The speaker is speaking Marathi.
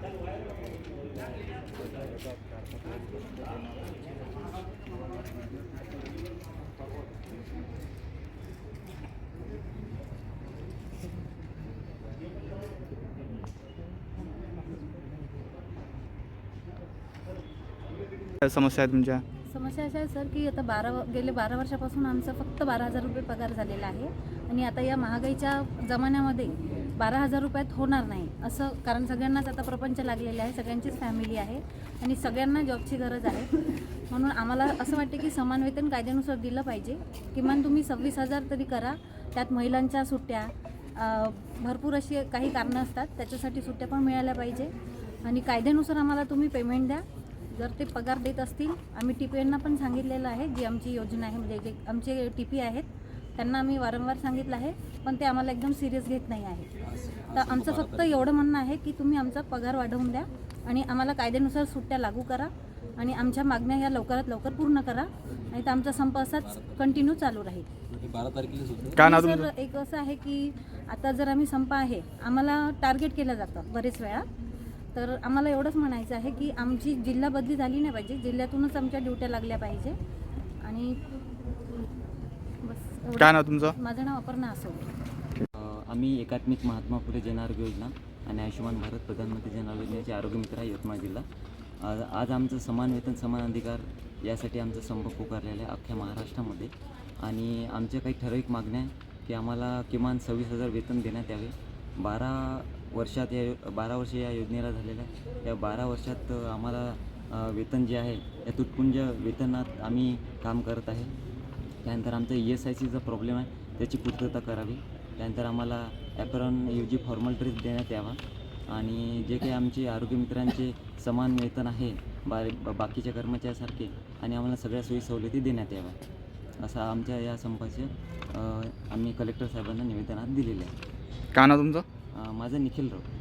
That's why I don't काय समस्या आहे तुमच्या? समस्या अशा आहे सर की आता बारा गेले बारा वर्षापासून आमचा फक्त बारा हजार रुपये पगार झालेला आहे. आणि आता या महागाईच्या जमान्यामध्ये बारा हजार रुपयात होणार नाही असं कारण सगळ्यांनाच आता प्रपंच लागलेले आहे सगळ्यांचीच फॅमिली आहे आणि सगळ्यांना जॉबची गरज आहे. म्हणून आम्हाला असं वाटते की समान वेतन कायद्यानुसार दिलं पाहिजे. किमान तुम्ही सव्वीस हजार तरी करा त्यात महिलांच्या सुट्ट्या भरपूर अशी काही कारणं असतात त्याच्यासाठी सुट्ट्या पण मिळाल्या पाहिजे. आणि कायद्यानुसार आम्हाला तुम्ही पेमेंट द्या. जर ते पगार देत असतील आम्ही टी पी यांना पण सांगितलेलं आहे जी आमची योजना आहे म्हणजे जे आमचे टी पी आहेत त्यांना आम्ही वारंवार सांगितलं आहे पण ते आम्हाला एकदम सिरियस घेत नाही आहे तर आमचं फक्त एवढं म्हणणं आहे की तुम्ही आमचा पगार वाढवून द्या आणि आम्हाला कायद्यानुसार सुट्ट्या लागू करा आणि आमच्या मागण्या ह्या लवकरात लवकर पूर्ण करा आणि तर आमचा संप असाच कंटिन्यू चालू राहील. बारा तारखेला सर एक असं आहे की आता जर आम्ही संप आहे आम्हाला टार्गेट केलं जातं बरेच वेळा. तर आम्हाला एवढंच म्हणायचं आहे की आमची जिल्हा बदली झाली नाही पाहिजे जिल्ह्यातूनच आमच्या ड्युट्या लागल्या पाहिजे. आणि. काय नाव तुमचं? माझं नाव अपर्णा असो. आम्ही एकात्मिक महात्मा फुले जन आरोग्य योजना आणि आयुष्यमान भारत प्रधानमंत्री जन आरोग्य योजनेचे आरोग्य मित्र आहे यवतमाळ जिल्हा. आज आज आमचं समान वेतन समान अधिकार यासाठी आमचा संप पुकारलेला आहे अख्ख्या महाराष्ट्रामध्ये. आणि आमच्या काही ठराविक मागण्या आहे की आम्हाला किमान सव्वीस हजार वेतन देण्यात यावे. बारा वर्षात या बारा वर्ष या योजनेला झालेलं आहे. या बारा वर्षात आम्हाला वेतन जे आहे या तुटपुंज वेतनात आम्ही काम करत आहे. त्यानंतर आमचा ई एस आय सीचा प्रॉब्लेम आहे. त्याची पूर्तता करावी. त्यानंतर आम्हाला ॲप्रॉन यू जी फॉर्मल ड्रेस देण्यात यावा. आणि जे काही आमचे आरोग्यमित्रांचे समान वेतन आहे बा बाकीच्या कर्मचाऱ्यासारखे आणि आम्हाला सगळ्या सोयी सवलती देण्यात याव्या असं आमच्या या संपाचे आम्ही कलेक्टर साहेबांना निवेदनात दिलेले आहे. काय नाव तुमचं? माझं निखिल राऊत.